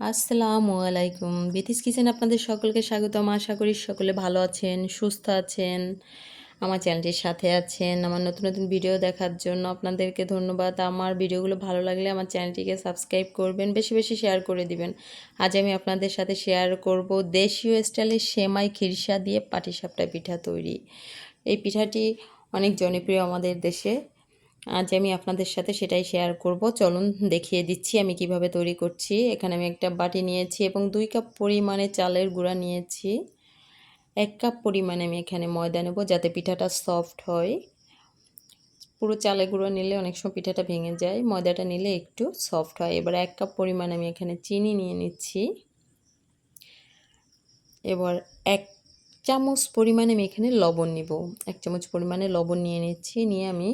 আসসালামু আলাইকুম। বিথিস কিচেন আপনাদের সকলকে স্বাগতম। আশা করি সকলে ভালো আছেন, সুস্থ আছেন, আমার চ্যানেলটির সাথে আছেন, আমার নতুন নতুন ভিডিও দেখার জন্য আপনাদেরকে ধন্যবাদ। আমার ভিডিওগুলো ভালো লাগলে আমার চ্যানেলটিকে সাবস্ক্রাইব করবেন, বেশি বেশি শেয়ার করে দিবেন। আজ আমি আপনাদের সাথে শেয়ার করব দেশীয় স্টাইলের সেমাই খিরসা দিয়ে পাটিসাপটা পিঠা তৈরি। এই পিঠাটি অনেক জনপ্রিয় আমাদের দেশে। আজ আমি আপনাদের সাথে সেটাই শেয়ার করব। চলুন দেখিয়ে দিচ্ছি আমি কীভাবে তৈরি করছি। এখানে আমি একটা বাটি নিয়েছি এবং দুই কাপ পরিমাণে চালের গুঁড়া নিয়েছি। এক কাপ পরিমাণে আমি এখানে ময়দা নেব যাতে পিঠাটা সফট হয়। পুরো চালের গুঁড়ো নিলে অনেক সময় পিঠাটা ভেঙে যায়। ময়দাটা নিলে একটু সফট হয়। এবার এক কাপ পরিমাণ আমি এখানে চিনি নিয়ে নিচ্ছি। এবার এক চামচ পরিমাণে আমি এখানে লবণ নিব। এক চামচ পরিমাণে লবণ নিয়ে নিচ্ছি। নিয়ে আমি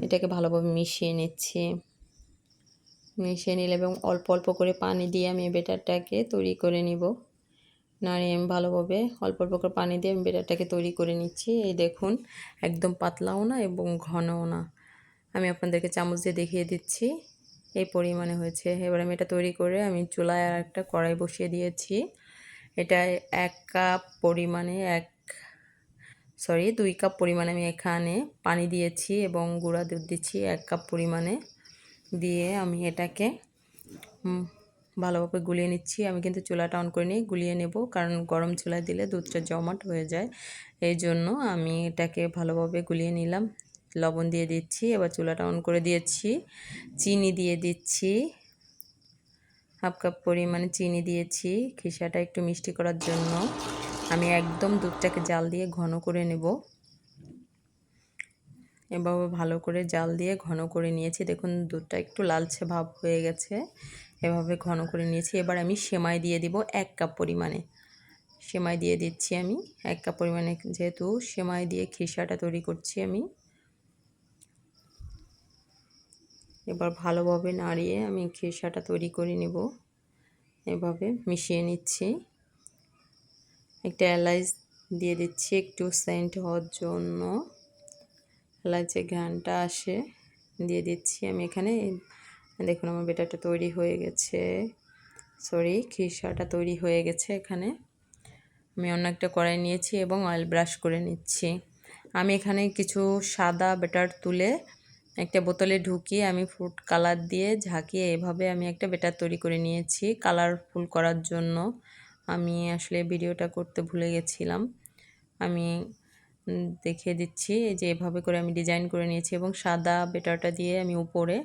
এটাকে ভালোভাবে মিশিয়ে নিচ্ছি। মিশিয়ে নিলে এবং অল্প অল্প করে পানি দিয়ে আমি বেটারটাকে তৈরি করে নিব। নাড়িয়ে আমি ভালোভাবে অল্প অল্প করে পানি দিয়ে আমি বেটারটাকে তৈরি করে নিচ্ছি। এই দেখুন, একদম পাতলাও না এবং ঘনও না। আমি আপনাদেরকে চামচ দিয়ে দেখিয়ে দিচ্ছি। এই পরিমাণে হয়েছে। এবার আমি এটা তৈরি করে আমি চুলায় আর একটা কড়াই বসিয়ে দিয়েছি। এটা এক কাপ পরিমাণে, এক সরি দুই কাপ পরিমাণে আমি এখানে পানি দিয়েছি এবং গুঁড়া দুধ দিচ্ছি, এক কাপ পরিমাণে। দিয়ে আমি এটাকে ভালোভাবে গুলিয়ে নিচ্ছি। আমি কিন্তু চুলাটা অন করে নিই গুলিয়ে নেব কারণ গরম চুলায় দিলে দুধটা জমাট হয়ে যায়। এই জন্য আমি এটাকে ভালোভাবে গুলিয়ে নিলাম। লবণ দিয়ে দিচ্ছি, এবার চুলাটা অন করে দিয়েছি। চিনি দিয়ে দিচ্ছি। হাফ কাপ পরিমাণে চিনি দিয়েছি, খিসাটা একটু মিষ্টি করার জন্য। আমি একদম দুধটাকে জাল দিয়ে ঘন করে নেব। এভাবে ভালো করে জাল দিয়ে ঘন করে নিয়েছি। দেখুন, দুধটা একটু লালচে ভাব হয়ে গেছে। এভাবে ঘন করে নিয়েছি। এবার আমি সেমাই দিয়ে দিব এক কাপ পরিমাণে। সেমাই দিয়ে দিচ্ছি আমি এক কাপ পরিমাণে। যেহেতু সেমাই দিয়ে খিসাটা তৈরি করছি আমি। এবার ভালোভাবে নাড়িয়ে আমি খিসাটা তৈরি করে নেব। এভাবে মিশিয়ে নিচ্ছি। একটা এলাইচ দিয়ে দিচ্ছি, একটু সেন্ট হওয়ার জন্য। এলাচের ঘ্রানটা আসে, দিয়ে দিচ্ছি। আমি এখানে, দেখুন আমার বেটাটা তৈরি হয়ে গেছে। সরি খিসাটা তৈরি হয়ে গেছে এখানে। আমি অন্য একটা কড়াই নিয়েছি এবং অয়েল ব্রাশ করে নিচ্ছি। আমি এখানে কিছু সাদা বেটার তুলে একটা বোতলে ঢুকিয়ে আমি ফুড কালার দিয়ে ঝাঁকিয়ে এভাবে আমি একটা বেটার তৈরি করে নিয়েছি, কালারফুল করার জন্য। আমি আসলে ভিডিওটা করতে ভুলে গেছিলাম। আমি দেখে দিচ্ছি যে এভাবে করে আমি ডিজাইন করে নিয়েছি এবং সাদা বেটারটা দিয়ে আমি উপরে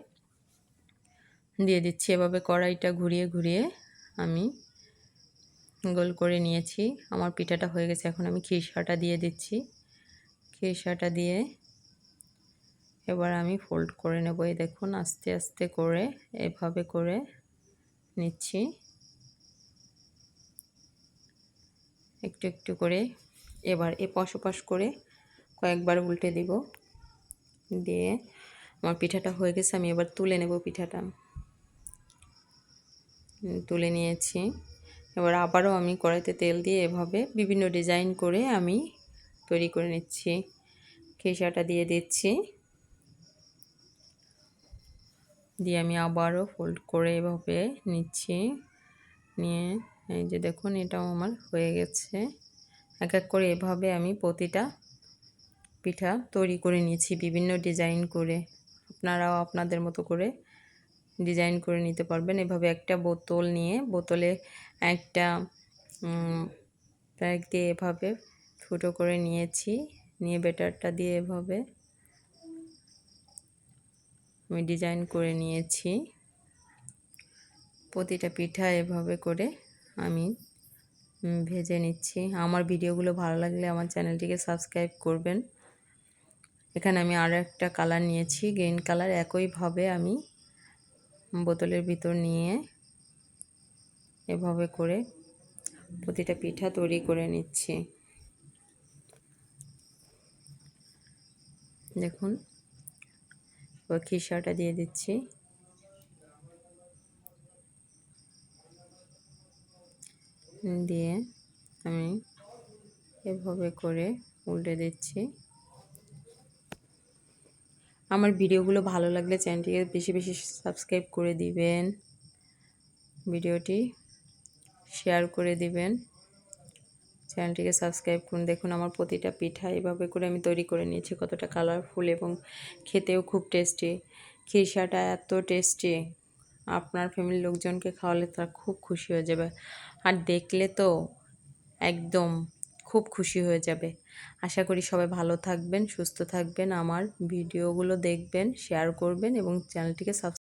দিয়ে দিচ্ছি। এভাবে কড়াইটা ঘুরিয়ে ঘুরিয়ে আমি গোল করে নিয়েছি। আমার পিঠাটা হয়ে গেছে, এখন আমি খিরসাটা দিয়ে দিচ্ছি। খিরসাটা দিয়ে এবার আমি ফোল্ড করে নেব। এই দেখুন, আস্তে আস্তে করে এভাবে করে নিচ্ছি। একটু একটু করে এবার এপাশ ওপাশ করে কয়েকবার উল্টে দিব। দিয়ে আমার পিঠাটা হয়ে গেছে, আমি এবার তুলে নেব পিঠাটা। তুলে নিয়েছি। এবার আবারও আমি কড়াইতে তেল দিয়ে এভাবে বিভিন্ন ডিজাইন করে আমি তৈরি করে নিচ্ছি। খেসাটা দিয়ে দিচ্ছি। দিয়ে আমি আবারও ফোল্ড করে এভাবে নিচ্ছি। নিয়ে এই যে দেখুন, এটাও আমার হয়ে গেছে। এক এক করে এভাবে আমি প্রতিটা পিঠা তৈরি করে নিয়েছি, বিভিন্ন ডিজাইন করে। আপনারাও আপনাদের মতো করে ডিজাইন করে নিতে পারবেন। এভাবে একটা বোতল নিয়ে, বোতলে একটা প্যাক দিয়ে এভাবে ফুটো করে নিয়েছি। নিয়ে বেটারটা দিয়ে এভাবে আমি ডিজাইন করে নিয়েছি। প্রতিটা পিঠা এভাবে করে আমি ভেজে নিচ্ছি। আমার ভিডিওগুলো ভালো লাগলে আমার চ্যানেলটিকে সাবস্ক্রাইব করবেন। এখানে আমি আরও একটা কালার নিয়েছি, গ্রিন কালার। একইভাবে আমি বোতলের ভিতর নিয়ে এভাবে করে প্রতিটা পিঠা তৈরি করে নিচ্ছি। দেখুন খিসাটা দিয়ে দিচ্ছি। দিয়ে আমি এভাবে করে উল্টে দিচ্ছি। আমার ভিডিওগুলো ভালো লাগলে চ্যানেলটিকে বেশি বেশি সাবস্ক্রাইব করে দিবেন। ভিডিওটি শেয়ার করে দিবেন। চ্যানেলটিকে সাবস্ক্রাইব করুন। দেখুন আমার প্রতিটা পিঠা এভাবে করে আমি তৈরি করে নিয়েছি। কতটা কালারফুল এবং খেতেও খুব টেস্টি খিরসাটা এত টেস্টি আপনার ফ্যামিলির লোকজনকে খাওয়ালে তারা খুব খুশি হয়ে যাবে। আর দেখলে তো একদম খুব খুশি হয়ে যাবে। আশা করি সবাই ভালো থাকবেন, সুস্থ থাকবেন। আমার ভিডিওগুলো দেখবেন শেয়ার করবেন এবং চ্যানেলটিকে সাবস্ক্রাইব